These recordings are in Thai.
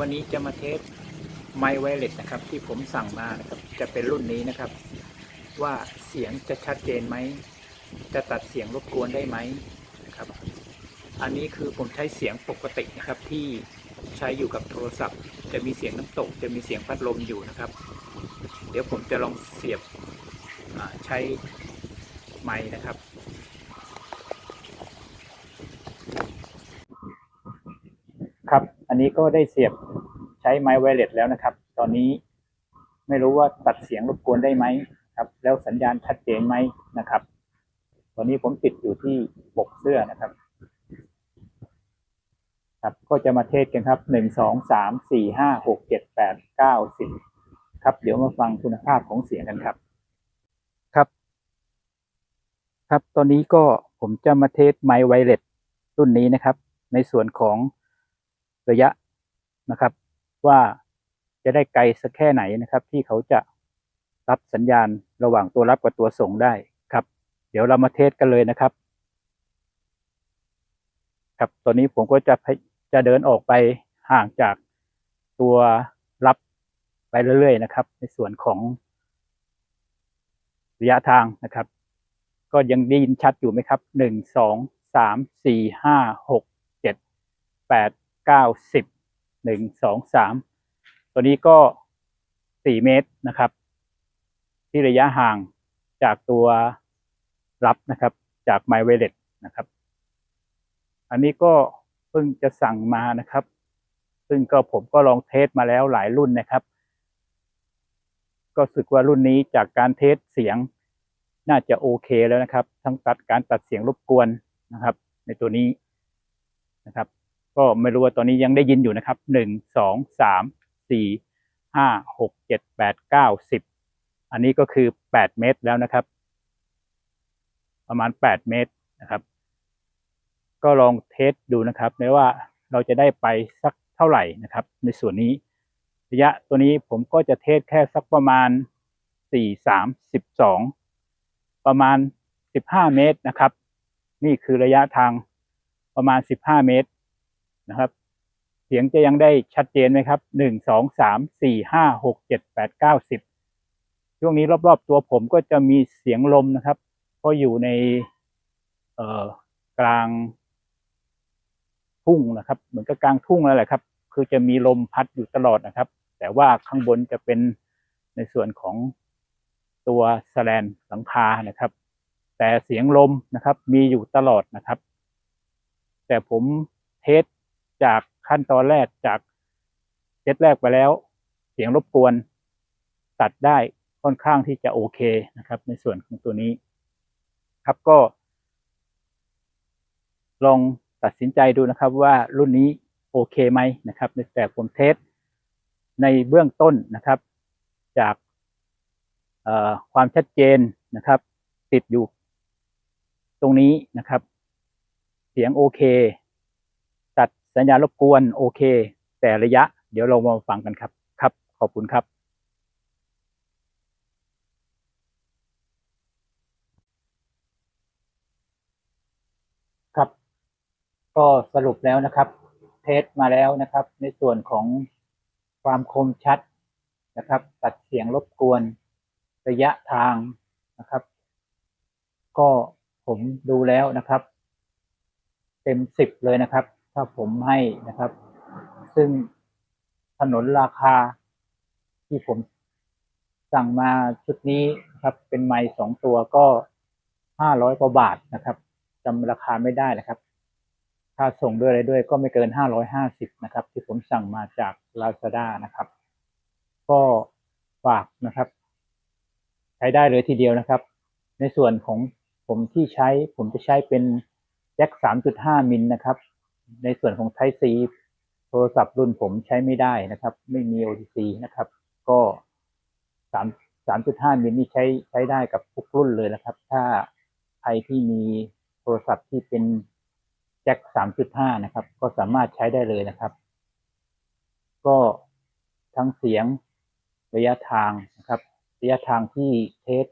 วันนี้จะมาเทสไมค์ไวเลสนะครับ ที่ผมสั่งมานะครับจะเป็นรุ่นนี้นะครับ ว่าเสียงจะชัดเจนไหม จะตัดเสียงรบกวนได้ไหมนะครับ อันนี้คือผมใช้เสียงปกตินะครับที่ใช้อยู่กับโทรศัพท์ จะมีเสียงน้ำตก จะมีเสียงพัดลมอยู่นะครับ เดี๋ยวผมจะลองเสียบใช้ไมค์นะครับ ครับ อั นนี้ก็ได้เสียบใช้ไมค์ไวเลสแล้วนะครับ ตอนนี้ไม่รู้ว่าตัดเสียงรบกวนได้ไหมครับ แล้วสัญญาณชัดเจนไหมนะครับ ตอนนี้ผมติดอยู่ที่ปกเสื้อนะครับ ครับก็จะมาเทสกันครับหนึ่งสองสามสี่ห้าหกเจ็ดแปดเก้าสิบครับ เดี๋ยวมาฟังคุณภาพของเสียงกันครับ ครับ ครับตอนนี้ก็ผมจะมาเทสไมค์ไวเลสรุ่นนี้นะครับ ในส่วนของ ระยะนะครับ ว่าจะได้ไกลสักแค่ไหนนะครับ ที่เขาจะรับสัญญาณระหว่างตัวรับกับตัวส่งได้ครับ เดี๋ยวเรามาเทสกันเลยนะครับ ครับตอนนี้ผมก็จะจะเดินออกไปห่างจากตัวรับไปเรื่อยๆนะครับ ในส่วนของระยะทางนะครับ ก็ยังได้ยินชัดอยู่ไหมครับหนึ่งสองสามสี่ห้าหกเจ็ดแปด เก้าสิบหนึ่งสองสามตัวนี้ก็สี่เมตรนะครับ ที่ระยะห่างจากตัวรับนะครับ จากไมเวเลตนะครับ อันนี้ก็เพิ่งจะสั่งมานะครับ ซึ่งก็ผมก็ลองเทสมาแล้วหลายรุ่นนะครับ ก็สึกว่ารุ่นนี้จากการเทสเสียงน่าจะโอเคแล้วนะครับ ทั้งตัดการตัดเสียงรบกวนนะครับ ในตัวนี้นะครับ ก็ไม่รู้ว่าตอนนี้ยังได้ยินอยู่นะครับหนึ่งสองสามสี่ห้าหกเจ็ดแปดเก้าสิบอันนี้ก็คือแปดเมตรแล้วนะครับ ประมาณแปดเมตรนะครับ ก็ลองเทสดูนะครับไม่ว่าเราจะได้ไปสักเท่าไหร่นะครับ ในส่วนนี้ระยะตัวนี้ผมก็จะเทสแค่สักประมาณสี่สามสิบสองประมาณ15เมตรนะครับ นี่คือระยะทางประมาณ15เมตร นะครับ เสียงจะยังได้ชัดเจนไหมครับ1 2 3 4 5 6 7 8 9 10ช่วงนี้รอบๆตัวผมก็จะมีเสียงลมนะครับเพราะอยู่ในเอ่อกลางทุ่งนะครับ เหมือนกับกลางทุ่งแล้วแหละครับ คือจะมีลมพัดอยู่ตลอดนะครับ แต่ว่าข้างบนจะเป็นในส่วนของตัวแสแลนหลังคานะครับ แต่เสียงลมนะครับ มีอยู่ตลอดนะครับ แต่ผมเทส จากขั้นตอนแรกจากเซตแรกไปแล้ว เสียงรบกวน ตัดได้ค่อนข้างที่จะโอเคนะครับ ในส่วนของตัวนี้ ครับก็ ลองตัดสินใจดูนะครับว่ารุ่นนี้โอเคไหมนะครับแต่ผมเทสในเบื้องต้นนะครับ จากความชัดเจนนะครับ ติดอยู่ ตรงนี้นะครับ เสียงโอเค สัญญาณรบกวนโอเค แต่ระยะ เดี๋ยวเรามาฟังกันครับครับ ขอบคุณครับ ครับ ก็สรุปแล้วนะครับ เทสมาแล้วนะครับ ในส่วนของความคมชัดนะครับ ตัดเสียงรบกวน ระยะทางนะครับ ก็ผมดูแล้วนะครับ เต็มสิบเลยนะครับ ถ้าผมให้นะครับ ซึ่งถนนราคาที่ผมสั่งมาชุดนี้นะครับ เป็นไม้สองตัวก็ห้าร้อยกว่าบาทนะครับจำราคาไม่ได้นะครับถ้าส่งด้วยอะไรด้วยก็ไม่เกินห้าร้อยห้าสิบนะครับ ที่ผมสั่งมาจาก Lazada นะครับ ก็ฝากนะครับ ใช้ได้เลยทีเดียวนะครับ ในส่วนของผมที่ใช้ผมจะใช้เป็นแจ็ค3.5มิลนะครับ ในส่วนของ Type C โทรศัพท์รุ่นผมใช้ไม่ได้นะครับ ไม่มี OTC นะครับ ก็3 3.5มิลนี่ใช้ใช้ได้กับทุกรุ่นเลยนะครับ ถ้าใครที่มีโทรศัพท์ที่เป็นแจ็ค3.5นะครับ ก็สามารถใช้ได้เลยนะครับ ก็ทั้งเสียงระยะทางนะครับ ระยะทางที่เทส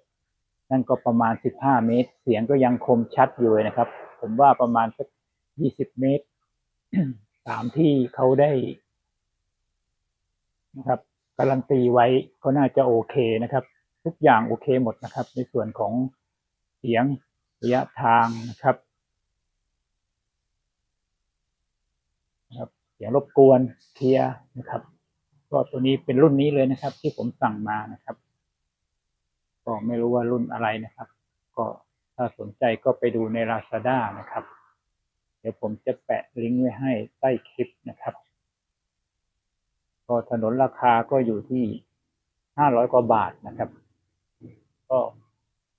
นั่นก็ประมาณ15เมตร เสียงก็ยังคมชัดอยู่เลยนะครับ ผมว่าประมาณสัก20เมตร ตามที่เขาได้นะครับการันตีไว้ก็น่าจะโอเคนะครับ ทุกอย่างโอเคหมดนะครับ ในส่วนของเสียงระยะทางนะครับนะครับ เสียงรบกวนเคลียนะครับ ก็ตัวนี้เป็นรุ่นนี้เลยนะครับ ที่ผมสั่งมานะครับ ก็ไม่รู้ว่ารุ่นอะไรนะครับ ก็ถ้าสนใจก็ไปดูใน Lazada นะครับ ดี๋ยวผมจะแปะลิงก์ไว้ให้ใต้คลิปนะครับก็ถนนราคาก็อยู่ที่ห้าร้อยกว่าบาทนะครับ ก็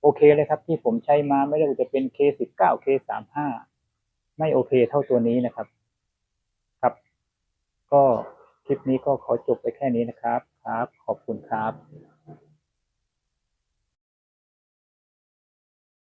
โอเคเลยครับ ที่ผมใช้มาไม่ว่าจะเป็น K19 K35 ไม่โอเคเท่าตัวนี้นะครับ ครับ ก็คลิปนี้ก็ขอจบไปแค่นี้นะครับ ครับ ขอบคุณครับ